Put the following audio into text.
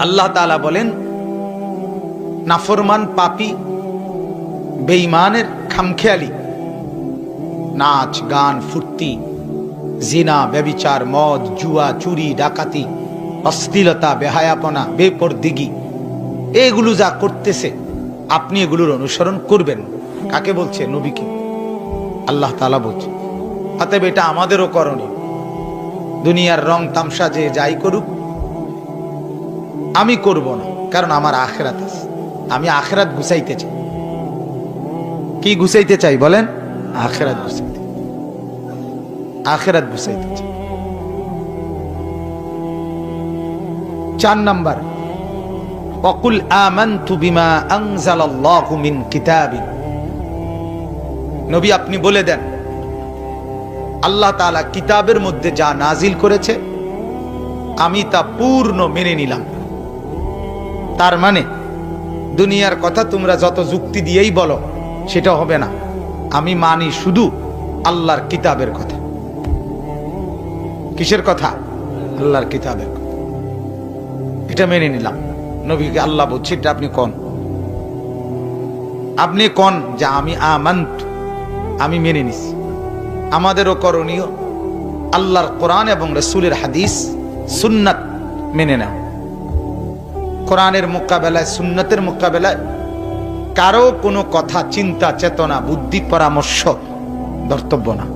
আল্লাহ তালা বলেন, নাফরমান পাপি, বেঈমানের খামখেয়ালি, নাচ, গান, ফুর্তি, জিনা, ব্যবিচার, মদ, জুয়া, চুরি, ডাকাতি, অশ্লীলতা, বেহায়াপনা, বেপরদিগি, এগুলো যা করতেছে, আপনি এগুলোর অনুসরণ করবেন। কাকে বলছে? নবীকে। আল্লাহ তালা বলছে, অতএব এটা আমাদেরও করণীয়। দুনিয়ার রং তামসা যে যাই করুক আমি করব না, কারণ আমার আখেরাত আছে। আমি আখেরাত গুছাইতে চাই। কি গুছাইতে চাই বলেন? আখেরাত গুছাইতে। আখেরাত গুছাইতে চাই। চার নাম্বার, অকুল আমানতু বিমা আনজালাল্লাহু মিন কিতাবিন। নবী, আপনি বলে দেন, আল্লাহ তাআলা কিতাবের মধ্যে যা নাজিল করেছে, আমি তা পূর্ণ মেনে নিলাম। তার মানে দুনিয়ার কথা তোমরা যত যুক্তি দিয়েই বলো, সেটা হবে না। আমি মানি শুধু আল্লাহর কিতাবের কথা। কিসের কথা? আল্লাহর কিতাবের কথা। এটা মেনে নিলাম। নবীকে আল্লাহ বলছি, এটা আপনি কন? আপনি কন যে আমি আমান্ত? আমি মেনে নিছি। আমাদেরও করণীয় আল্লাহর কোরআন এবং রসুলের হাদিস, সুন্নাত মেনে নেওয়া। কোরআনের মোকাবেলায় সুন্নতের মোকাবেলায় কারও কোনো কথা চিন্তা চেতনা বুদ্ধি পরামর্শ ধর্তব্য না।